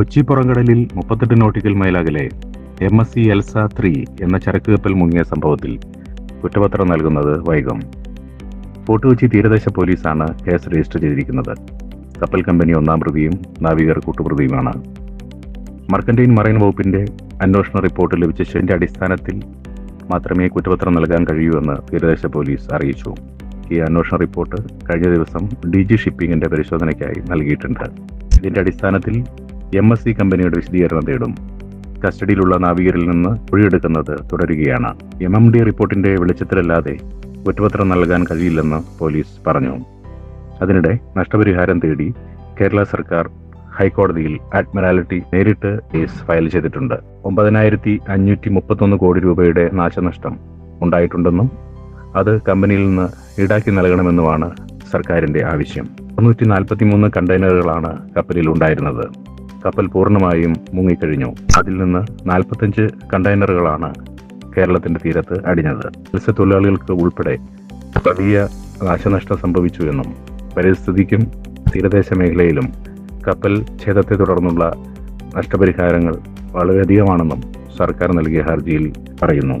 കൊച്ചി പുറംകടലിൽ മുപ്പത്തെട്ട് nautical mile അകലെ M S C Elsa three എന്ന ചരക്ക് കപ്പൽ മുങ്ങിയ സംഭവത്തിൽ കുറ്റപത്രം നൽകുന്നത് വൈകം. ഫോർട്ട് കൊച്ചി തീരദേശ പോലീസാണ് കേസ് രജിസ്റ്റർ ചെയ്തിരിക്കുന്നത്. കപ്പൽ കമ്പനി ഒന്നാം പ്രതിയും നാവികർ കൂട്ടുപ്രതിയുമാണ്. മർക്കന്റൈൻ മറൈൻ വകുപ്പിന്റെ അന്വേഷണ റിപ്പോർട്ട് ലഭിച്ച ശരിന്റെ അടിസ്ഥാനത്തിൽ മാത്രമേ കുറ്റപത്രം നൽകാൻ കഴിയൂ എന്ന് തീരദേശ പോലീസ് അറിയിച്ചു. ഈ അന്വേഷണ റിപ്പോർട്ട് കഴിഞ്ഞ ദിവസം ഡി ജി ഷിപ്പിംഗിന്റെ പരിശോധനയ്ക്കായി നൽകിയിട്ടുണ്ട്. ഇതിന്റെ അടിസ്ഥാനത്തിൽ എം എസ് സി കമ്പനിയുടെ വിശദീകരണം തേടും. കസ്റ്റഡിയിലുള്ള നാവികരിൽ നിന്ന് ഒഴിയെടുക്കുന്നത് തുടരുകയാണ്. എം എം ഡി റിപ്പോർട്ടിന്റെ വെളിച്ചത്തിലല്ലാതെ കുറ്റപത്രം നൽകാൻ കഴിയില്ലെന്ന് പോലീസ് പറഞ്ഞു. അതിനിടെ നഷ്ടപരിഹാരം തേടി കേരള സർക്കാർ ഹൈക്കോടതിയിൽ അഡ്മിറാലിറ്റി നേരിട്ട് കേസ് ഫയൽ ചെയ്തിട്ടുണ്ട്. ഒമ്പതിനായിരത്തി അഞ്ഞൂറ്റി മുപ്പത്തൊന്ന് കോടി രൂപയുടെ നാശനഷ്ടം ഉണ്ടായിട്ടുണ്ടെന്നും അത് കമ്പനിയിൽ നിന്ന് ഈടാക്കി നൽകണമെന്നുമാണ് സർക്കാരിന്റെ ആവശ്യം. മുന്നൂറ്റി നാൽപ്പത്തി മൂന്ന് കണ്ടെയ്നറുകളാണ് കപ്പലിൽ ഉണ്ടായിരുന്നത്. കപ്പൽ പൂർണമായും മുങ്ങിക്കഴിഞ്ഞു. അതിൽ നിന്ന് നാൽപ്പത്തഞ്ച് കണ്ടെയ്നറുകളാണ് കേരളത്തിന്റെ തീരത്ത് അടിഞ്ഞത്. മത്സ്യത്തൊഴിലാളികൾക്ക് ഉൾപ്പെടെ വലിയ നാശനഷ്ടം സംഭവിച്ചു എന്നും പരിസ്ഥിതിക്കും തീരദേശ മേഖലയിലും കപ്പൽ ഛേദത്തെ തുടർന്നുള്ള നഷ്ടപരിഹാരങ്ങൾ വളരെയധികമാണെന്നും സർക്കാർ നൽകിയ ഹർജിയിൽ പറയുന്നു.